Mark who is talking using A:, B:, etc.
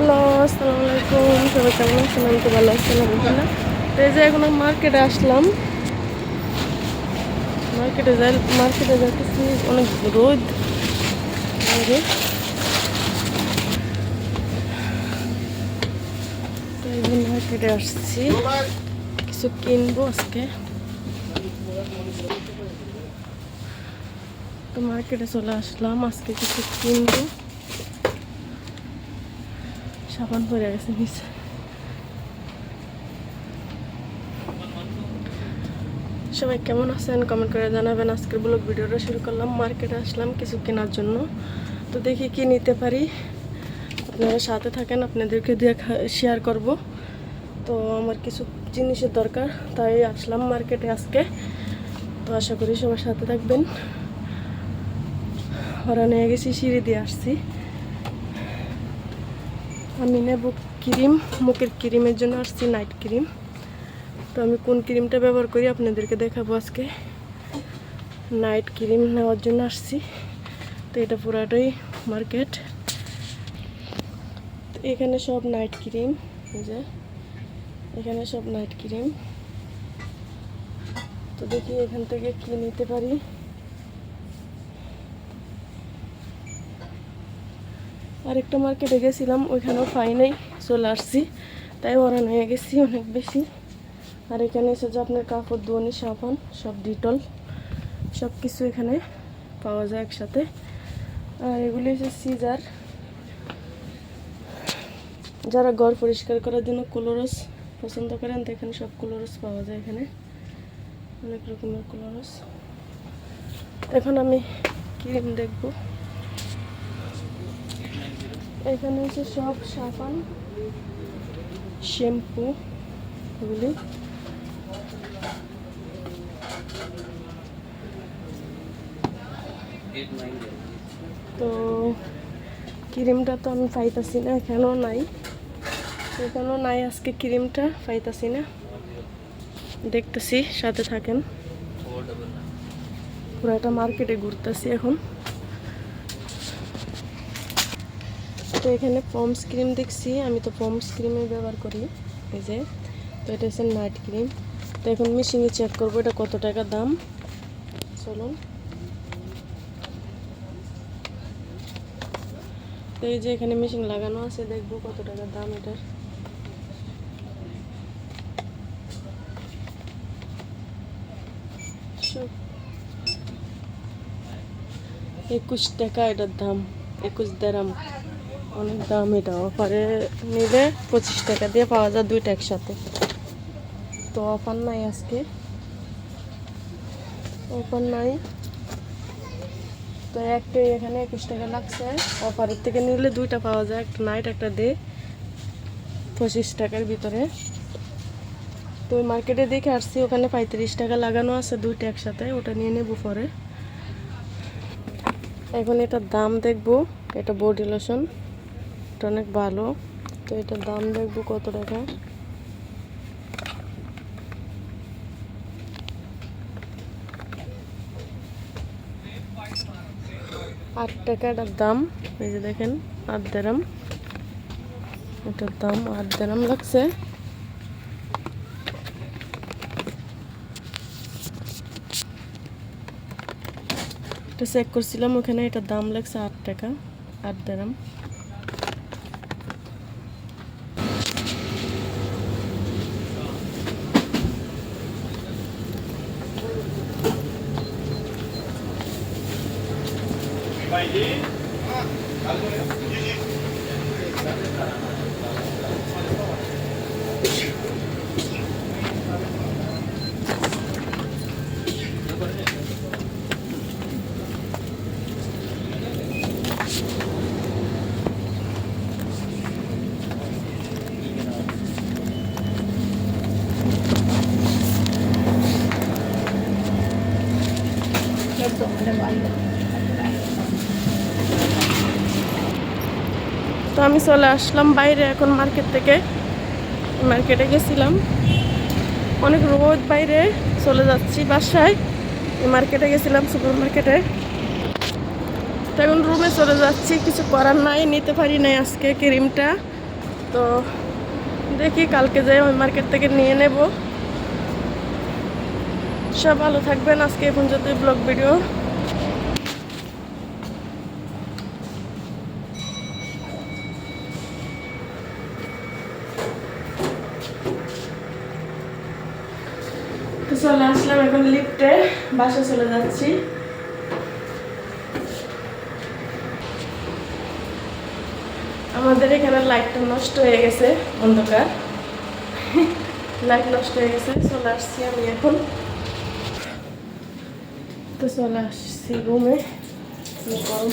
A: Hello, আসসালামু আলাইকুম। সবাই কেমন আছেন? আমি তো ভালো আছি, আলহামদুলিল্লাহ। তো এই যে এখন মার্কেটে আসলাম। মার্কেটে যাই, মার্কেটে যাচ্ছি অনেক রোদ। মার্কেটে আসছি। কিছু কিনবো আজকে। তো মার্কেটে চলে আসলাম। আজকে কিছু কিনবো। সাবান পরে গেছে নিচে সবাই কেমন আছেন? কমেন্ট করে জানাবেন। আজকের ব্লগ ভিডিওটা শুরু করলাম। মার্কেটে আসলাম কিছু কেনার জন্য। তো দেখি কি নিতে পারি। আপনারা সাথে থাকেন, আপনাদেরকে দেখা শেয়ার করব। তো আমার কিছু জিনিসের দরকার, তাই আসলাম মার্কেটে আজকে। তো আশা করি সবার সাথে থাকবেন। ওরা নিয়ে গেছি, সিঁড়ি দিয়ে আসছি। আমি নেব ক্রিম, মুখের ক্রিমের জন্য আসছি নাইট ক্রিম। তো আমি কোন ক্রিমটা ব্যবহার করি আপনাদেরকে দেখাবো আজকে। নাইট ক্রিম নেওয়ার জন্য আসছি। তো এটা পুরাটাই মার্কেট। এখানে সব নাইট ক্রিম যে, এখানে সব নাইট ক্রিম। তো দেখি এখান থেকে কি নিতে পারি। আরেকটা মার্কেটে গেছিলাম, ওইখানেও পাই নাই চলে আসছি। তাই ওরান হয়ে গেছি অনেক বেশি। আর এখানে এসে যে আপনার কাপড় ধোয়ানি সাবান, সব ডিটল সব কিছু এখানে পাওয়া যায় একসাথে। আর এগুলি হচ্ছে সিজার যারা ঘর পরিষ্কার করার জন্য ক্লোরস পছন্দ করেন তো এখানে সব ক্লোরস পাওয়া যায় এখানে। অনেক রকমের ক্লোরস এখন আমি ক্রিম দেখব। এখানে হচ্ছে সব সাবান, শ্যাম্পু, এগুলি। তো ক্রিমটা তো আমি পাইতাছি না এখানেও নাই। এখানেও নাই আজকে ক্রিমটা, পাইতাছি না। দেখতেছি, সাথে থাকেন। পুরো একটা মার্কেটে ঘুরতেছি এখন। তো এখানে পমস ক্রিম দেখছি, আমি তো পমস ক্রিমে ব্যবহার করি, এই যে। তো এটা হচ্ছে নাইট ক্রিম। তো এখন মেশিনে চেক করব এটা কত টাকা দাম। চলুন। তো এই যে এখানে মেশিন লাগানো আছে, দেখব কত টাকা দাম এটার। একুশ টাকা এটার দাম, একুশ দেরাম। অনেক দাম এটা অফারে নিলে পঁচিশ টাকা দিয়ে পাওয়া যায় দুইটা একসাথে। তো অফার নাই আজকে। অফার নাই। তো একটা এখানে একুশ টাকা লাগছে। অফারের থেকে নিলে দুইটা পাওয়া যায়, একটা নাইট একটা ডে পঁচিশ টাকার ভিতরে। তো ওই মার্কেটে দেখে আসছি, ওখানে পঁয়ত্রিশ টাকা লাগানো আছে দুইটা একসাথে, ওটা নিয়ে নেব পরে। এখন এটার দাম দেখব, এটা বডি লোশন এটা অনেক ভালো। তো এটার দাম দেখব কত টাকা? আট টাকা এটার দাম। এই যে দেখেন, আট দেরাম। এটার দাম আট দেরাম লাগছে। এটা চেক করছিলাম, ওখানে এটার দাম লাগছে আট টাকা, আট দেরাম। Ito, alam mo, alam. তো আমি চলে আসলাম বাইরে এখন মার্কেট থেকে। মার্কেটে গেছিলাম। অনেক রোদ বাইরে, চলে যাচ্ছি বাসায়। মার্কেটে গেছিলাম সুপার মার্কেটে তো এখন রুমে চলে যাচ্ছি, কিছু করার নাই, নিতে পারি নাই আজকে ক্রিমটা তো দেখি কালকে যাই, ওই মার্কেট থেকে নিয়ে নেব। সব ভালো থাকবেন, আজকে এখন যদি ব্লগ ভিডিও তো চলে আসলাম এখন লিফটে বাসা চলে যাচ্ছি। আমাদের এখানে লাইটটা নষ্ট হয়ে গেছে, অন্ধকার। লাইট নষ্ট হয়ে গেছে, চলে আসছি আমি এখন। তো চলে আসছি রুমে। গরম